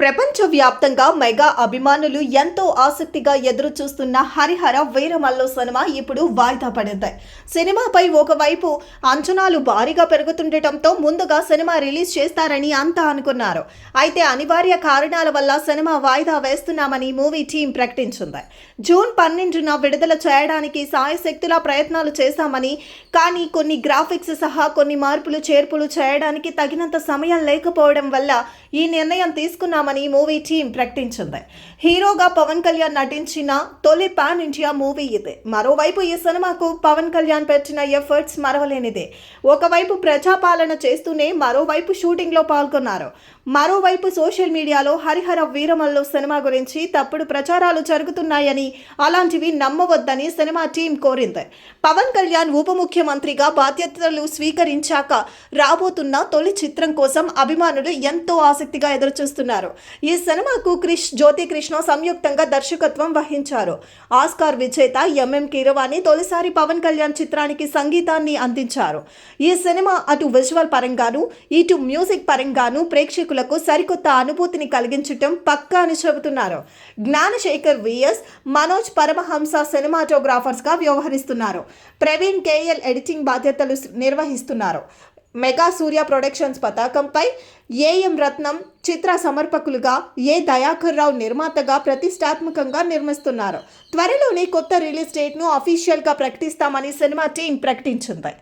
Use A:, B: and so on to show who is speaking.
A: ప్రపంచవ్యాప్తంగా మెగా అభిమానులు ఎంతో ఆసక్తిగా ఎదురు చూస్తున్న హరిహర వీరమల్లు సినిమా ఇప్పుడు వాయిదా పడింది. సినిమాపై ఒకవైపు అంచనాలు భారీగా పెరుగుతుండటంతో ముందుగా సినిమా రిలీజ్ చేస్తారని అంతా అనుకున్నారు. అయితే అనివార్య కారణాల వల్ల సినిమా వాయిదా వేస్తున్నామని మూవీ టీం ప్రకటించింది. జూన్ పన్నెండున విడుదల చేయడానికి సాయశక్తులా ప్రయత్నాలు చేశామని కానీ కొన్ని గ్రాఫిక్స్ సహా కొన్ని మార్పులు చేర్పులు చేయడానికి తగినంత సమయం లేకపోవడం వల్ల ఈ నిర్ణయం తీసుకున్నామని మూవీ టీం ప్రకటించింది. హీరోగా పవన్ కళ్యాణ్ నటించిన తొలి పాన్ ఇండియా మూవీ ఇది. మరోవైపు ఈ సినిమాకు పవన్ కళ్యాణ్ పెట్టిన ఎఫర్ట్స్ మరవలేనిదే. ఒకవైపు ప్రజాపాలన చేస్తూనే మరోవైపు షూటింగ్లో పాల్గొన్నారు. మరోవైపు సోషల్ మీడియాలో హరిహర వీరమల్లు సినిమా గురించి తప్పుడు ప్రచారాలు జరుగుతున్నాయని అలాంటివి నమ్మవద్దని సినిమా టీం కోరింది. పవన్ కళ్యాణ్ ఉప ముఖ్యమంత్రిగా బాధ్యతలు స్వీకరించాక రాబోతున్న తొలి చిత్రం కోసం అభిమానులు ఎంతో ఆసక్తిగా ఎదురుచూస్తున్నారు. ఈ సినిమాకు క్రిష్ జ్యోతి కృష్ణ సంయుక్తంగా దర్శకత్వం వహించారు. ఆస్కార్ విజేత ఎంఎం కీరవాణి తొలిసారి పవన్ కళ్యాణ్ చిత్రానికి సంగీతాన్ని అందించారు. ఈ సినిమా అటు విజువల్ పరంగాను ఇటు మ్యూజిక్ పరంగాను ప్రేక్షకులకు సరికొత్త అనుభూతిని కలిగించటం పక్కా అని చెబుతున్నారు. జ్ఞానశేఖర్ విఎస్ మనోజ్ పరమహంస సినిమాటోగ్రాఫర్స్గా వ్యవహరిస్తున్నారు. ప్రవీణ్ కేఎల్ ఎడిటింగ్ బాధ్యతలు నిర్వహిస్తున్నారు. మెగా సూర్య ప్రొడక్షన్స్ పతాకంపై ఏఎం రత్నం చిత్ర సమర్పకులుగా ఏ దయాకర్ రావు నిర్మాతగా ప్రతిష్టాత్మకంగా నిర్మిస్తున్నారు. త్వరలోనే కొత్త రిలీజ్ డేట్ను అఫీషియల్గా ప్రకటిస్తామని సినిమా టీం ప్రకటించింది.